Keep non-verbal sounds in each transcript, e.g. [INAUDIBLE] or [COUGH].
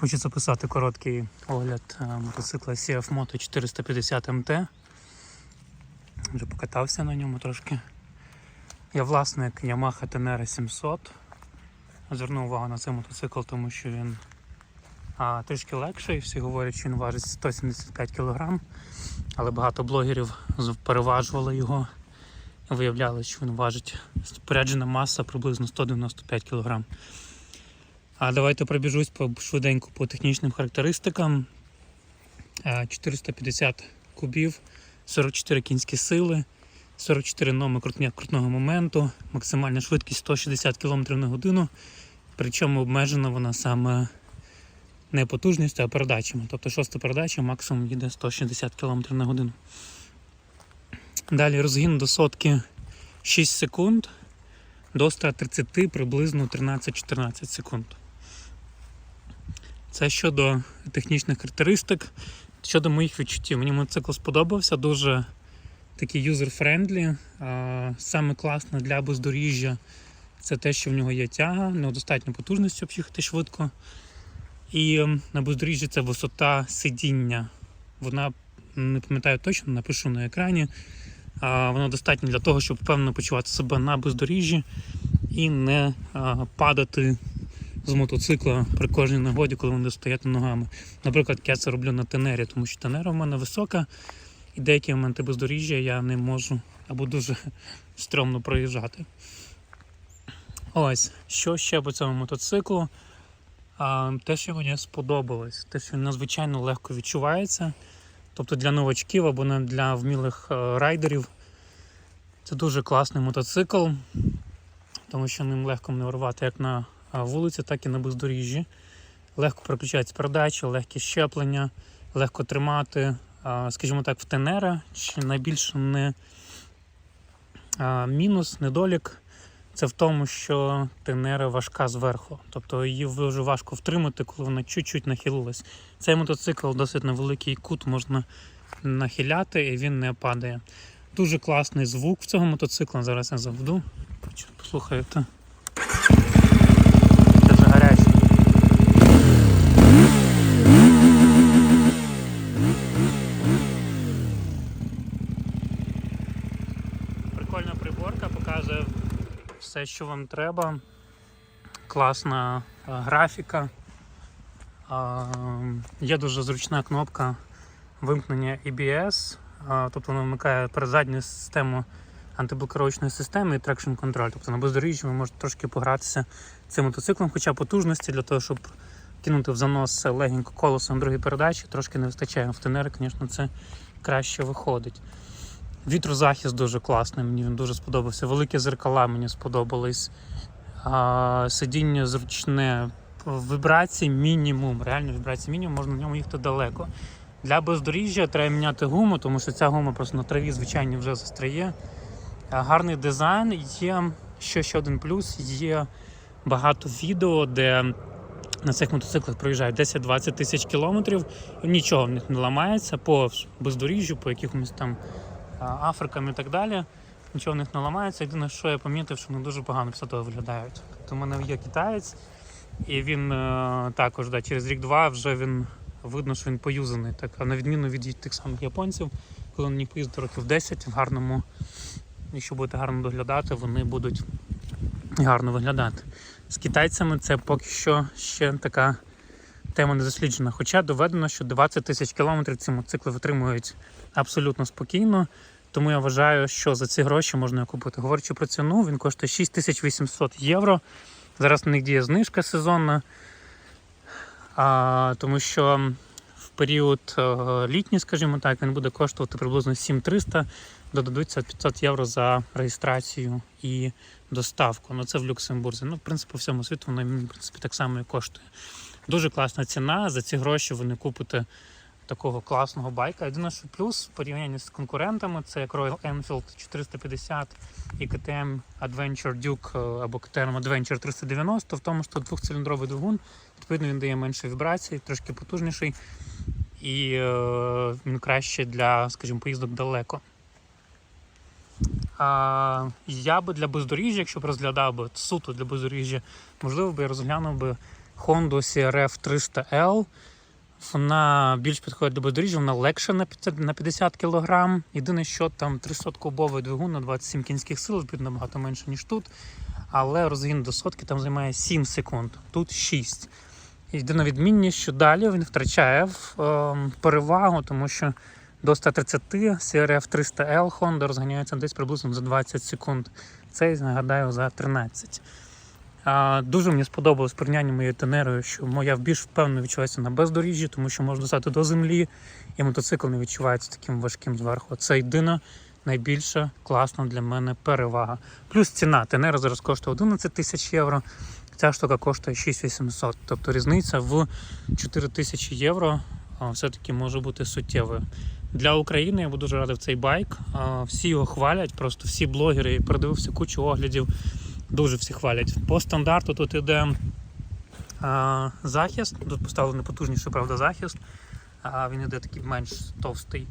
Хочу записати короткий огляд е, мотоцикла CF Moto 450 MT. Вже покатався на ньому трошки. Я власник Yamaha Tenere 700. Звернув увагу на цей мотоцикл, тому що він а, трішки легший. Всі говорять, що він важить 175 кг, але багато блогерів переважували його. Виявляли, що він важить споряджена маса приблизно 195 кг. А давайте пробіжусь по швиденько по технічним характеристикам. Е, 450 кубів, 44 кінські сили, 44 номи крутного моменту, максимальна швидкість 160 км на годину. Причому обмежена вона саме не потужністю, а передачами. Тобто шоста передача максимум їде 160 км на годину. Далі розгін до сотки 6 секунд, до 130 приблизно 13-14 секунд. Це щодо технічних характеристик. Щодо моїх відчуттів, мені мотоцикл сподобався, дуже такий юзер-френдлі. Саме класно для бездоріжжя це те, що в нього є тяга, недостатньо потужності, щоб їхати швидко. І на бездоріжжі це висота сидіння. Вона не пам'ятаю точно, напишу на екрані. Вона достатня для того, щоб впевнено почувати себе на бездоріжжі і не падати з мотоцикла при кожній нагоді, коли вони стояти ногами. Наприклад, я це роблю на тенері, тому що тенера в мене висока, і деякі моменти бездоріжжя я не можу або дуже [LAUGHS] стрьомно проїжджати. Ось, що ще по цьому мотоциклу? А, те, що мені сподобалось, те, що надзвичайно легко відчувається. Тобто для новачків або для вмілих е, райдерів. Це дуже класний мотоцикл, тому що ним легко маневрувати як на вулиці, так і на бездоріжжі. Легко переключаються передачі, легкі щеплення, легко тримати. Скажімо так, в тенера ще найбільше не мінус, недолік. Це в тому, що тенера важка зверху. Тобто її дуже важко втримати, коли вона чуть-чуть нахилилась. Цей мотоцикл досить на великий кут можна нахиляти і він не падає. Дуже класний звук в цього мотоцикла. Зараз я заведу. Послухайте. Все, що вам треба. Класна е, графіка. Є дуже зручна кнопка вимкнення EBS, тобто вона вмикає передзадню систему антиблокировочної системи і traction control. Тобто на бездоріжжі ви можете трошки погратися цим мотоциклом, хоча потужності для того, щоб кинути в занос легенько колесо на другій передачі, трошки не вистачає. В тенери, звісно, це краще виходить. Вітрозахист дуже класний, мені він дуже сподобався. Великі зеркала мені сподобались. А, сидіння зручне, вібрації мінімум. Реально вібрації мінімум, можна на ньому їхати далеко. Для бездоріжжя треба міняти гуму, тому що ця гума просто на траві, звичайно, вже застряє. Гарний дизайн. Є ще, ще один плюс, є багато відео, де на цих мотоциклах проїжджають 10-20 тисяч кілометрів, нічого в них не ламається по бездоріжжю, по якихось там а, Африкам і так далі. Нічого в них не ламається. Єдине, що я помітив, що вони дуже погано після того виглядають. Тобто в мене є китаєць, і він е, також да, через рік-два вже він видно, що він поюзаний. Так, на відміну від тих самих японців, коли на них років 10 в гарному, якщо будете гарно доглядати, вони будуть гарно виглядати. З китайцями це поки що ще така тема не досліджена. Хоча доведено, що 20 тисяч кілометрів ці мотоцикли витримують абсолютно спокійно. Тому я вважаю, що за ці гроші можна купити. Говорячи про ціну, він коштує 6800 євро. Зараз на них діє знижка сезонна, а, тому що в період е, літній, скажімо так, він буде коштувати приблизно 7300, додадуться 500 євро за реєстрацію і доставку. Ну це в Люксембурзі. Ну, в принципі, по всьому світу воно в принципі, так само і коштує. Дуже класна ціна. За ці гроші ви не купите такого класного байка. Єдине, що плюс в порівнянні з конкурентами, це як Royal Enfield 450 і KTM Adventure Duke е, або KTM Adventure 390, в тому, що двохциліндровий двигун, відповідно, він дає менше вібрацій, трошки потужніший, і е, він краще для, скажімо, поїздок далеко. А, я би для бездоріжжя, якщо б розглядав би суто для бездоріжжя, можливо би я розглянув би Honda CRF 300L. Вона більш підходить до бездоріжжя, вона легша на 50 кг. Єдине, що там 300-кубовий двигун на 27 кінських сил, відповідно набагато менше, ніж тут. Але розгін до сотки там займає 7 секунд, тут 6. Єдина відмінність, що далі він втрачає ем, перевагу, тому що до 130 CRF 300L Honda розганяється десь приблизно за 20 секунд. Цей, нагадаю, за 13. А, дуже мені сподобалось порівняння моєю тенерою, що моя більш впевнено відчувається на бездоріжжі, тому що можна стати до землі, і мотоцикл не відчувається таким важким зверху. Це єдина найбільша класна для мене перевага. Плюс ціна. Тенера зараз коштує 11 тисяч євро. Ця штука коштує 6800. Тобто різниця в 4 тисячі євро все-таки може бути суттєвою. Для України я буду дуже радий в цей байк. Всі його хвалять, просто всі блогери, я передивився кучу оглядів. Дуже всі хвалять. По стандарту тут іде а, захист. Тут поставлений потужніший, правда, захист. А він іде такий менш товстий.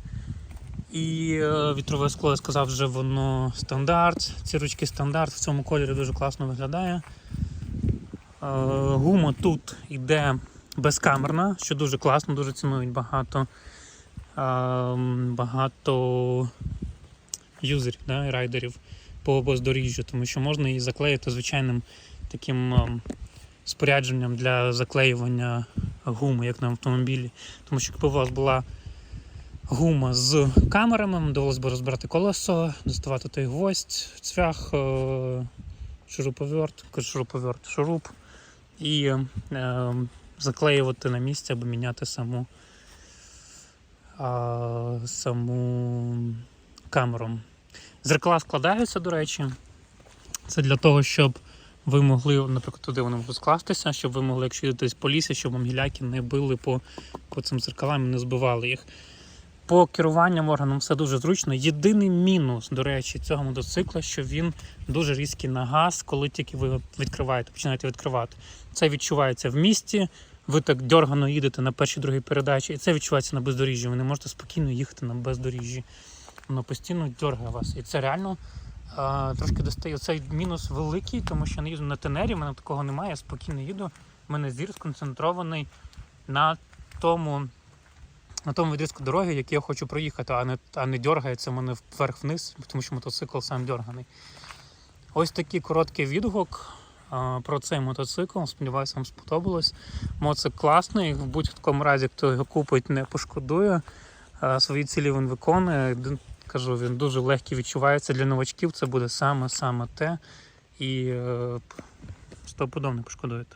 І е, вітрове скло, я сказав, вже воно стандарт. Ці ручки стандарт в цьому кольорі дуже класно виглядає. Е, гума тут йде безкамерна, що дуже класно, дуже цінують багато, е, багато юзерів, да, райдерів по бездоріжжю, тому що можна її заклеїти звичайним таким ем, спорядженням для заклеювання гуми, як на автомобілі. Тому що якби у вас була гума з камерами, довелося б розбирати колесо, доставати той гвоздь, цвях, е, шуруповерт, шуруповерт, шуруп і е, заклеювати на місці або міняти саму, саму камеру. Зеркала складаються, до речі. Це для того, щоб ви могли, наприклад, туди вони можуть скластися, щоб ви могли, якщо їдете по лісі, щоб вам гіляки не били по, по цим зеркалам і не збивали їх. По керуванням органом все дуже зручно. Єдиний мінус, до речі, цього мотоцикла, що він дуже різкий на газ, коли тільки ви відкриваєте, починаєте відкривати. Це відчувається в місті. Ви так дьоргано їдете на першій другій передачі, і це відчувається на бездоріжжі. Ви не можете спокійно їхати на бездоріжжі. Воно постійно дьоргає вас. І це реально а, трошки достає. Цей мінус великий, тому що я не їду на тенері, в мене такого немає, я спокійно їду. У мене зір сконцентрований на тому, на тому відрізку дороги, який я хочу проїхати, а не, а не дергається мене вверх-вниз, тому що мотоцикл сам дерганий. Ось такий короткий відгук про цей мотоцикл. Сподіваюся, вам сподобалось. Моцик класний. В будь-якому разі, хто його купить, не пошкодує. Свої цілі він виконує. Кажу, він дуже легкий відчувається для новачків. Це буде саме-саме те. І е, стопудов не пошкодуєте.